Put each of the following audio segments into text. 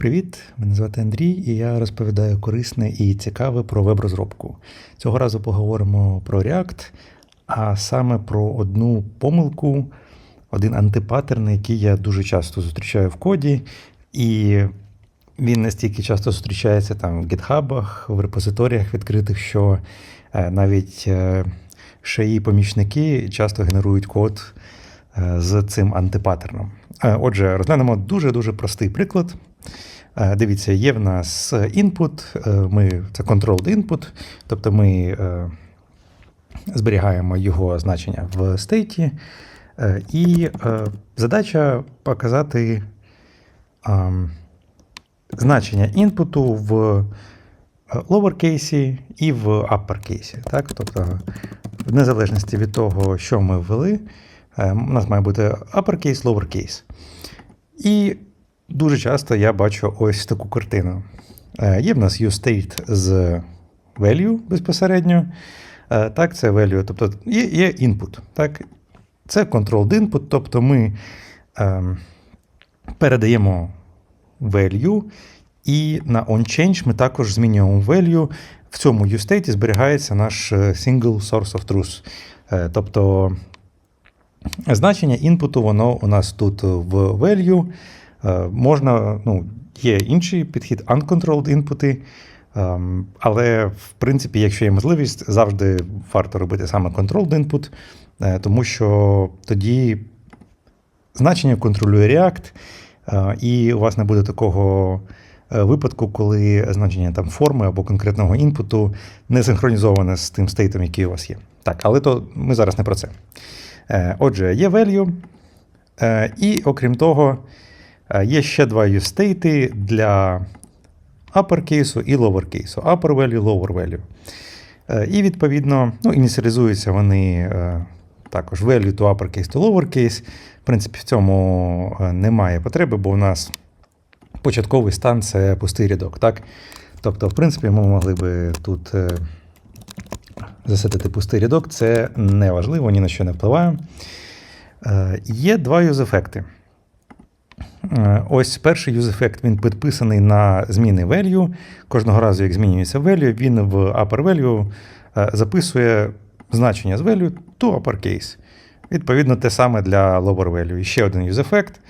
Привіт, мене звати Андрій, і я розповідаю корисне і цікаве про веб-розробку. Цього разу поговоримо про React, а саме про одну помилку, один антипаттерн, який я дуже часто зустрічаю в коді, і він настільки часто зустрічається там в гітхабах, в репозиторіях відкритих, що е, навіть е, шаї помічники часто генерують код е, з цим антипаттерном. Отже, розглянемо дуже-дуже простий приклад. Е, Дивіться, є в нас input, е, це controlled input, тобто ми е, зберігаємо його значення в стейті, і задача показати значення інпуту в lowercase і в uppercase. Так? Тобто, в незалежності від того, що ми ввели, е, у нас має бути uppercase, lowercase. І дуже часто я бачу ось таку картину. Е, Є в нас useState з value безпосередньо. Е, Так, це value, тобто є, є input. Так? Це controlled input, тобто ми ем, передаємо value, і на onChange ми також змінюємо value. В цьому useState зберігається наш е, single source of truth. Тобто значення інпуту, воно у нас тут в value. Е, Можна, ну, є інший підхід, uncontrolled інпути. Ем, Але, в принципі, якщо є можливість, завжди варто робити саме controlled input, е, тому що тоді значення контролює React, е, і у вас не буде такого випадку, коли значення там форми або конкретного інпуту не синхронізоване з тим стейтом, який у вас є. Так, але то ми зараз не про це. Отже, є value, і окрім того, є ще два юстейти для uppercase і lowercase. Upper value, lower value. Е, І відповідно, ну, ініціалізуються вони е, також value to uppercase to lowercase. В принципі, в цьому е, немає потреби, бо у нас початковий стан це пустий рядок. Так? Тобто, в принципі, ми могли би тут е, засетити пустий рядок, це не важливо, ні на що не впливає. Е, Є два юз-ефекти. Е, Ось перший юз-ефект він підписаний на зміни value. Кожного разу, як змінюється value, він в upper value е, записує значення з value to uppercase. Відповідно, те саме для lower value. І ще один юз-ефект.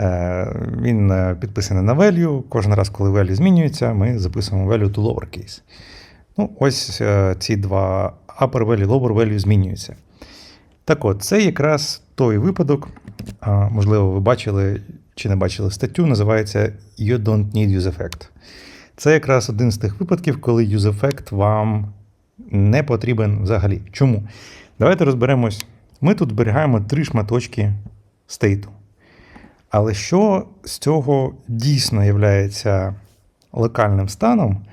Е, Він підписаний на value. Кожен раз, коли value змінюється, ми записуємо value to lowercase. Ну, ось ці два upper value, lower value змінюються. Так от, це якраз той випадок, можливо, ви бачили чи не бачили статтю, називається You don't need use effect. Це якраз один з тих випадків, коли use effect вам не потрібен взагалі. Чому? Давайте розберемось. Ми тут зберігаємо три шматочки стейту. Але що з цього дійсно є локальним станом,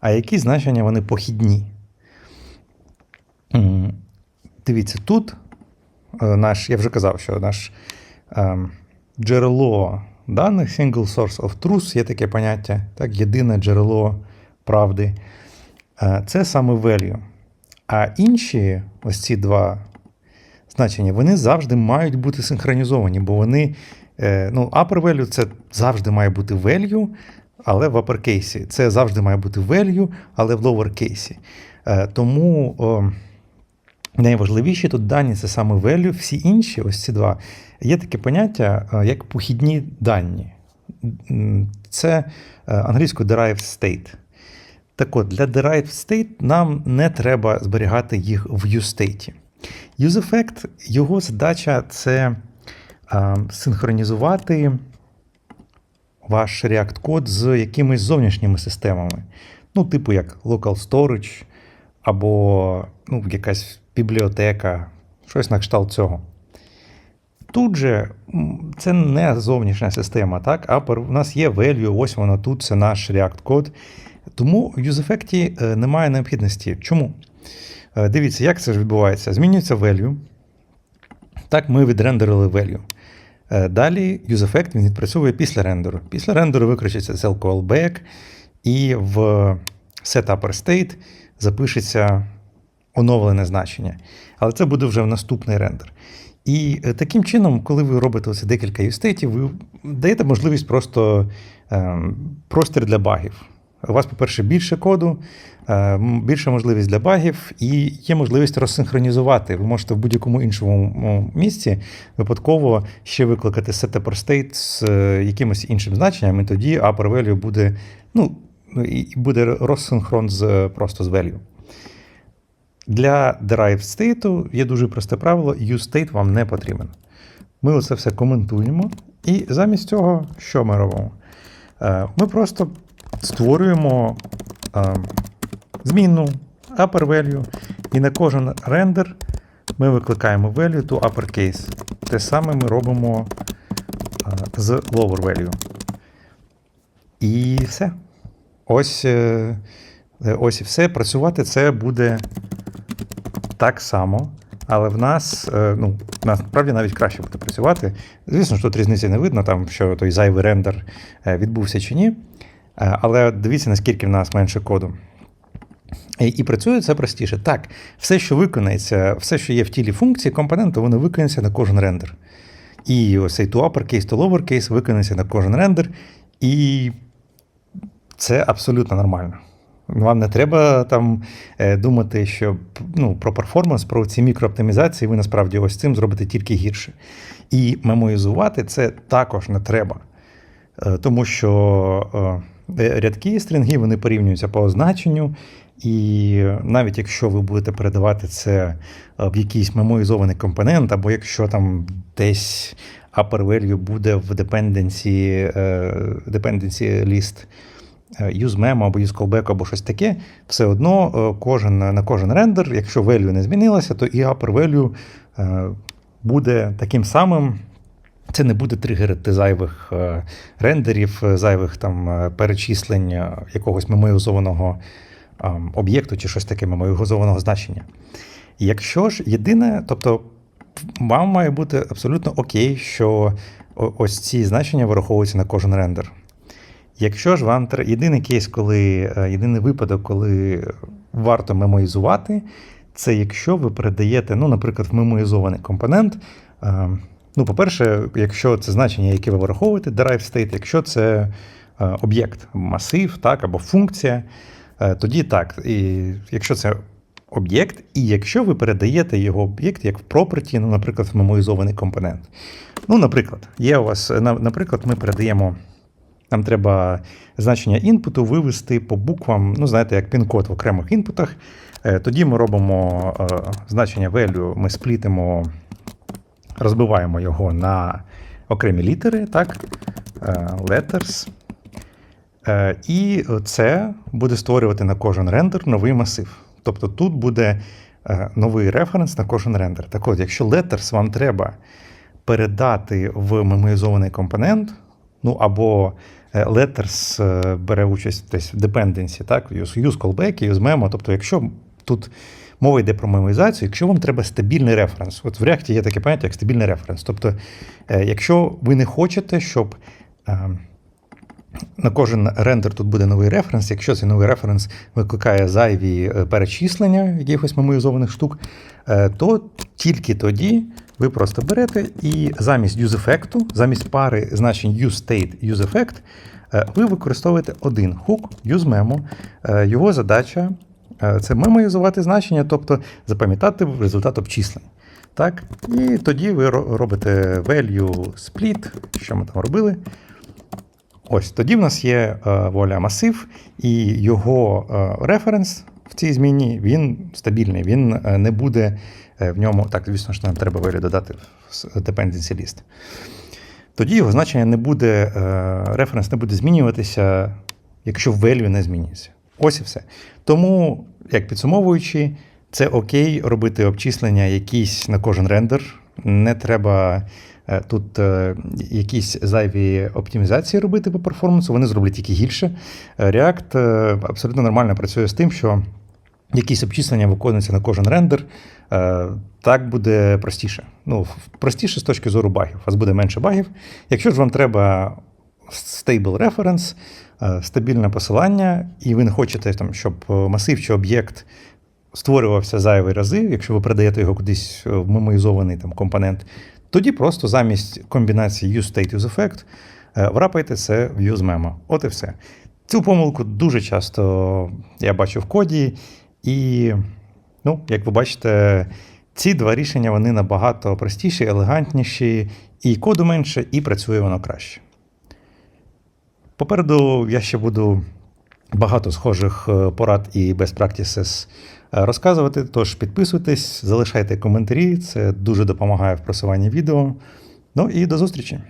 а які значення вони похідні? Дивіться, тут е, наш, я вже казав, що наш ем, джерело даних, single source of truth, є таке поняття, так, єдине джерело правди. Е, Це саме value. А інші, ось ці два значення, вони завжди мають бути синхронізовані, бо вони, е, ну, upper value це завжди має бути value, але в uppercase. Це завжди має бути value, але в lowercase. Е, Тому. Найважливіші тут дані це саме value, всі інші, ось ці два. Є таке поняття, е, як похідні дані. Це е, англійською derived state. Так от, для derived state нам не треба зберігати їх в useState. UseEffect, його задача це е, синхронізувати ваш React-код з якимись зовнішніми системами. Ну, типу як local storage, або ну, якась бібліотека, щось на кшталт цього. Тут же це не зовнішня система, так? А у нас є value, ось воно тут, це наш React-код. Тому в UseEffect е, немає необхідності. Чому? Е, Дивіться, як це ж відбувається. Змінюється value. Так, ми відрендерили value. Е, Далі UseEffect він відпрацьовує після рендеру. Після рендеру викричиться cell callback, і в setUpperState запишеться оновлене значення. Але це буде вже в наступний рендер. І е, таким чином, коли ви робите оце декілька юстейтів, ви даєте можливість просто е, простір для багів. У вас, по-перше, більше коду, е, більша можливість для багів, і є можливість розсинхронізувати. Ви можете в будь-якому іншому місці випадково ще викликати setUpperState з е, якимось іншим значенням, і тоді upper value буде, ну, буде розсинхрон з просто з value. Для derived state є дуже просте правило: useState вам не потрібен. Ми оце все коментуємо, і замість цього, що ми робимо? Е, Ми просто створюємо е, змінну upper value, і на кожен рендер ми викликаємо value to uppercase. Те саме ми робимо е, з lower value. І все. Ось, ось і все. Працювати це буде так само, але в нас, е, ну, насправді навіть краще буде працювати. Звісно, що тут різниці не видно, там, що той зайвий рендер е, відбувся чи ні. Е, Але дивіться, наскільки в нас менше коду. І, і працює це простіше. Так, все, що виконається, все, що є в тілі функції компоненту, воно виконається на кожен рендер. І цей to uppercase, to lowercase виконається на кожен рендер. І це абсолютно нормально. Вам не треба там е, думати, що ну, про перформанс, про ці мікрооптимізації ви насправді ось цим зробите тільки гірше. І мемоїзувати це також не треба. Е, Тому що е, рядки стрінги вони порівнюються по означенню, і навіть якщо ви будете передавати це в якийсь мемоїзований компонент, або якщо там десь upper value буде в dependency, dependency list memo або use callback, або щось таке, все одно е, кожен, на кожен рендер, якщо value не змінилося, то і upper value е, буде таким самим. Це не буде тригерити зайвих е, рендерів, зайвих там перечислень якогось мемоїзованого е, об'єкту чи щось таке мемоїзованого значення. Якщо ж єдине, тобто вам має бути абсолютно окей, що ось ці значення вираховуються на кожен рендер. Якщо ж вам єдиний кейс, коли е, єдиний випадок, коли варто мемоїзувати, це якщо ви передаєте, ну, наприклад, в мемоїзований компонент. е, Ну, по-перше, якщо це значення, яке ви вираховуєте, derived state, якщо це е, об'єкт, масив, так, або функція, тоді так. І якщо це об'єкт, і якщо ви передаєте його об'єкт як в property, ну, наприклад, в мемоїзований компонент. Ну, наприклад, є у вас, наприклад, ми передаємо. Нам треба значення інпуту вивести по буквам, ну, знаєте, як пін-код в окремих інпутах. Е, Тоді ми робимо е, значення value, ми сплітимо, розбиваємо його на окремі літери, так? е, Letters. І це буде створювати на кожен рендер новий масив. Тобто тут буде новий референс на кожен рендер. Так от, якщо letters вам треба передати в мемоїзований компонент, ну або letters е, бере участь десь в dependency, так, use, use callback, use memo, тобто, якщо тут мова йде про мемоїзацію, якщо вам треба стабільний референс, от в React є таке поняття, як стабільний референс. Тобто, е, якщо ви не хочете, щоб е, на кожен рендер тут буде новий референс. Якщо цей новий референс викликає зайві е, перечислення якихось мемоїзованих штук, е, то тільки тоді ви просто берете і замість useEffect, замість пари значень useState, useEffect, е, ви використовуєте один хук, useMemo. Е, Його задача е, це мемоїзувати значення, тобто запам'ятати результат обчислень. Так? І тоді ви робите value split, що ми там робили. Ось тоді в нас є воля масив, і його референс в цій зміні він стабільний. Він не буде в ньому. Так, звісно ж, нам треба value додати в dependency list. Тоді його значення не буде, е, референс не буде змінюватися, якщо value не змінюється. Ось і все. Тому, як підсумовуючи, це окей робити обчислення якісь на кожен рендер. Не треба е, тут е, якісь зайві оптимізації робити по перформансу, вони зроблять тільки гірше. Е, React е, абсолютно нормально працює з тим, що якісь обчислення виконуються на кожен рендер. Е, Так буде простіше. Ну, простіше з точки зору багів. У вас буде менше багів. Якщо ж вам треба stable reference, е, стабільне посилання, і ви не хочете, там, щоб е, масив чи об'єкт створювався зайві рази, якщо ви передаєте його кудись в мемоїзований там компонент, тоді просто замість комбінації use state use effect врапайте це в use memo. От і все. Цю помилку дуже часто я бачу в коді, і, ну, як ви бачите, ці два рішення вони набагато простіші, елегантніші, і коду менше, і працює воно краще. Попереду я ще буду багато схожих е, порад і best practices е, розказувати. Тож підписуйтесь, залишайте коментарі, це дуже допомагає в просуванні відео. Ну і до зустрічі!